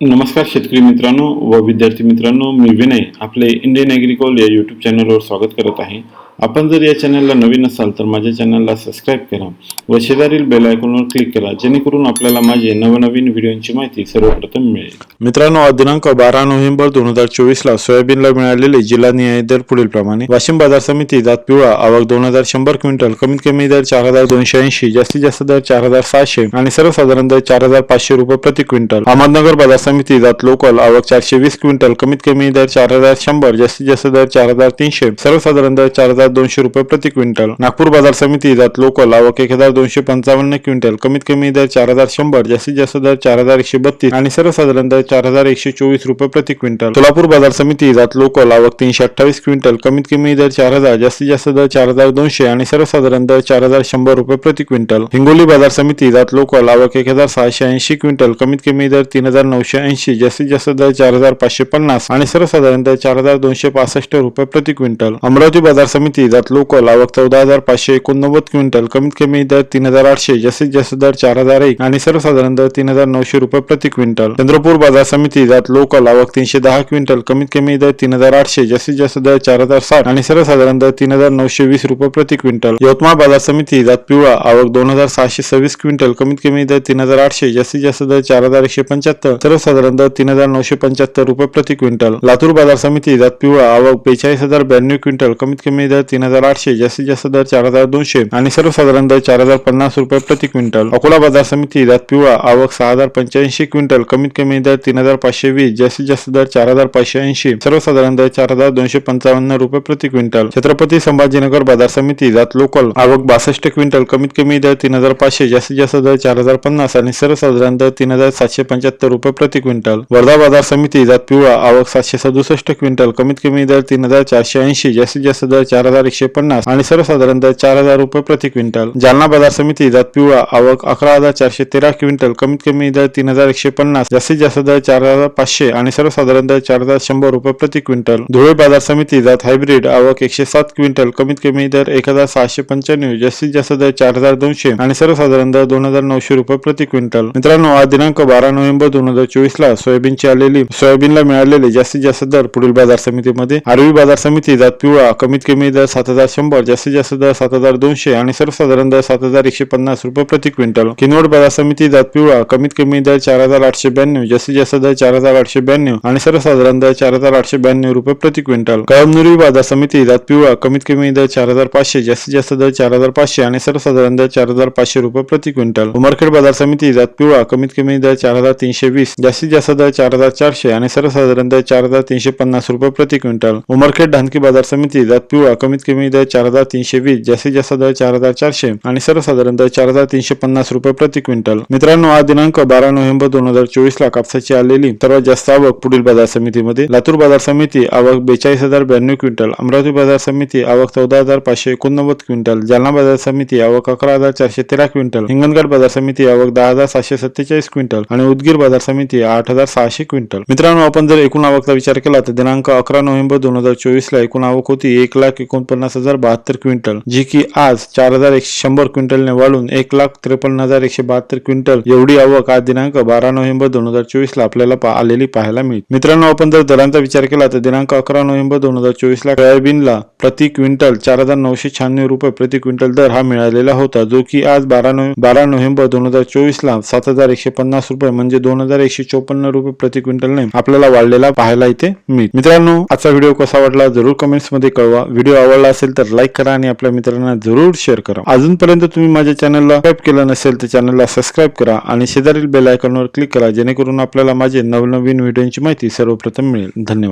नमस्कार शेतकरी मित्रांनो व विद्यार्थी मित्रांनो मी विनय आपले इंडियन ॲग्रिकॉल या यूट्यूब चॅनलवर स्वागत करत आहे. आपण जर या चॅनलला नवीन असाल तर माझ्या चॅनलला सबस्क्राईब करा व शेजारील बेल आयकॉनवर क्लिक करा जेणेकरून आपल्याला माझे नवनवीन व्हिडिओची माहिती सर्वप्रथम मिळेल. मित्रांनो दिनांक बारा नोव्हेंबर दोन हजार चोवीसला सोयाबीनला मिळालेले जिल्हा न्याय दर पुढील प्रमाणे वाशिम बाजार समिती जात पिवळा आवक दोन हजार शंभर क्विंटल कमीत कमी दर चार हजार दोनशे ऐंशी जास्तीत जास्त दर चार हजार सहाशे आणि सर्वसाधारण दर चार हजार पाचशे रुपये प्रति क्विंटल. अहमदनगर बाजार समिती जात लोकल आवक चारशे वीस क्विंटल कमीत कमी दर चार हजार शंभर जास्तीत जास्त दर चार हजार तीनशे सर्वसाधारण दर चार हजार दोनशे रुपये प्रति क्विंटल. नागपूर बाजार समिती जात लोकल आवक एक हजार दोनशे पंचावन्न क्विंटल. कमीत कमी दर चार हजार शंभर जास्तीत जास्त दर चार हजार एकशे बत्तीस आणि सर्वसाधारण दर चार हजार एकशे चोवीस रुपये प्रति क्विंटल. सोलापूर बाजार समिती जात लोकल आवक तीनशे अठ्ठावीस क्विंटल. कमीत कमी दर चार हजार जास्तीत जास्त दर चार हजार दोनशे आणि सर्वसाधारण दर चार हजार शंभर रुपये प्रति क्विंटल. हिंगोली बाजार समिती जात लोकल आवक एक हजार सहाशे ऐंशी क्विंटल. कमीत कमी दर तीन हजार नऊशे ऐंशी जास्तीत जास्त दर चार हजार पाचशे पन्नास आणि सर्वसाधारण दर चार हजार दोनशे पासष्ट रुपये प्रति क्विंटल. अमरावती बाजार समिती जात लोकल आवक चौदा हजार पाचशे एकोणनव्वद क्विंटल कमीत कमी दर तीन हजार आठशे जास्तीत जास्त दर चार हजार एक आणि सर्वसाधारण दर तीन हजार नऊशे रुपये प्रति क्विंटल. चंद्रपूर बाजार समिती जात लोकल आवक तीनशे दहा क्विंटल कमीत कमी दर तीन हजार आठशे जास्तीत जास्त दर चार हजार साठ आणि सर्वसाधारण दर तीन हजार नऊशे वीस रुपये प्रति क्विंटल. यवतमाळ बाजार समिती जात पिवळा आवक दोन हजार सहाशे सव्वीस क्विंटल कमीत कमी दर तीन हजार आठशे जास्तीत जास्त दर चार हजार एकशे पंच्याहत्तर सर्वसाधारण दर तीन हजार नऊशे पंच्याहत्तर रुपये प्रति क्विंटल. लातूर बाजार समिती जात पिवळा आवक बेचाळीस हजार ब्याण्णव क्विंटल कमीत कमी दर तीन हजार आठशे जास्तीत जास्त दर चार हजार दोनशे आणि सर्वसाधारण दर चार हजार पन्नास रुपये प्रति क्विंटल. अकोला बाजार समिती जात पिवळा आवक सहा हजार पंच्याऐंशी क्विंटल कमीत कमी दर तीन हजार पाचशे वीस जास्तीत जास्त दर चार हजार पाचशे ऐंशी सर्वसाधारण दर चार हजार दोनशे पंचावन्न रुपये प्रति क्विंटल. छत्रपती संभाजीनगर बाजार समिती जात लोकल आवक बासष्ट क्विंटल कमीत कमी दर तीन हजार पाचशे जास्तीत जास्त दर चार हजार पन्नास आणि सर्वसाधारण दर तीन हजार सातशे पंच्याहत्तर रुपये प्रति क्विंटल. वर्धा बाजार समिती जात पिवळा आवक सातशे सदुसष्ट क्विंटल कमीत कमी दर तीन हजार चारशे ऐंशी जास्तीत जास्त दर चार हजार एकशे पन्नास आणि सर्वसाधारण चार हजार रुपये प्रति क्विंटल. जालना बाजार समिती जात पिवळा आवक अकरा हजार चारशे तेरा क्विंटल कमीत कमी दर तीन हजार एकशे पन्नास जास्तीत जास्त दर चार हजार पाचशे आणि सर्वसाधारण दर चार हजार शंभर रुपये प्रति क्विंटल. धुळे बाजार समिती जात हायब्रिड आवक एकशे सात क्विंटल कमीत कमी दर एक हजार सहाशे पंच्याण्णव जास्तीत जास्त दर चार हजार दोनशे आणि सर्वसाधारण दर दोन हजार नऊशे रुपये प्रति क्विंटल. मित्रांनो आज दिनांक बारा नोव्हेंबर दोन हजार चोवीस ला सोयाबीनची आलेली सोयाबीनला मिळालेले जास्तीत जास्त दर पुढील बाजार समितीमध्ये. आरवी बाजार समिती जात पिवळा कमीत कमी दर सात हजार शंभर जास्तीत जास्त दर सात हजार दोनशे आणि सर्वसाधारण दर सात हजार एकशे पन्नास रुपये प्रति क्विंटल. किनवट बाजार समिती जात पिवळा कमीत कमी दर चार हजार आठशे ब्याण्णव जास्तीत जास्त दर चार हजार आठशे ब्याण्णव आणि सर्वसाधारण दर चार हजार आठशे ब्याण्णव रुपये प्रति क्विंटल. कळमनुरी बाजार समिती जात पिवळा कमीत कमी दर चार हजार पाचशे जास्तीत जास्त दर चार हजार पाचशे आणि सर्वसाधारण दर चार हजार पाचशे रुपये प्रति क्विंटल. उमरखेड बाजार समिती जात पिवळा कमीत कमी दर चार हजार तीनशे वीस जास्तीत जास्त दर चार हजार चारशे आणि सर्वसाधारण दर चार हजार तीनशे पन्नास रुपये प्रति क्विंटल. उमरखेड धानकी बाजार समिती जात पिवळा कमीत कमी दर चार हजार तीनशे वीस जास्तीत जास्त दर चार हजार चारशे आणि सर्वसाधारण दर चार हजार तीनशे पन्नास रुपये प्रति क्विंटल. मित्रांनो आज दिनांक बारा नोव्हेंबर दोन हजार चोवीस ला कापसाची आलेली सर्वात जास्त आवक पुढील बाजार समितीमध्ये लातूर बाजार समिती आवक बेचाळीस हजार ब्याण्णव क्विंटल अमरावती बाजार समिती आवक चौदा हजार पाचशे एकोणनव्वद क्विंटल जालना बाजार समिती आवक अकरा हजार चारशे तेरा क्विंटल हिंगणघाट बाजार समिती आवक दहा हजार सातशे सत्तेचाळीस क्विंटल आणि उदगीर बाजार समिती आठ हजार सहाशे क्विंटल. मित्रांनो आपण जर एकूण आवकचा विचार केला तर दिनांक अकरा नोव्हेंबर दोन हजार चोवीस ला एकूण आवक होती एक लाख एकोणपन्नास हजार बहात्तर क्विंटल जी की आज चार हजार एकशे शंभर क्विंटलने वाढून एक लाख त्रेपन्न हजार एकशे बहात्तर क्विंटल. एवढी आवक आज दिनांक बारा नोव्हेंबर दोन हजार चोवीस ला आपल्याला आलेली पाहायला मिळते. मित्रांनो आपण जर दरांचा विचार केला तर दिनांक अकरा नोव्हेंबर दोन हजार चोवीस ला सोयाबीनला प्रति क्विंटल चार हजार नऊशे शहाण्णव रुपये प्रति क्विंटल दर हा मिळालेला होता जो की आज बारा नोव्हेंबर बारा नोव्हेंबर दोन हजार चोवीस ला सात हजार एकशे पन्नास रुपये म्हणजे दोन हजार एकशे चोपन्न रुपये प्रति क्विंटलने आपल्याला वाढलेला पाहायला इथे मिळते. मित्रांनो आजचा व्हिडिओ कसा वाटला जरूर कमेंट्समध्ये कळवा. व्हिडिओ आवडला असेल तर लाईक करा आणि आपल्या मित्रांना जरूर शेअर करा. अजूनपर्यंत तुम्ही माझ्या चॅनलला सबस्क्राईब केलं नसेल तर चॅनलला सबस्क्राईब करा आणि शेजारील बेल आयकॉनवर क्लिक करा जेणेकरून आपल्याला माझे नवनवीन व्हिडिओची माहिती सर्वप्रथम मिळेल. धन्यवाद.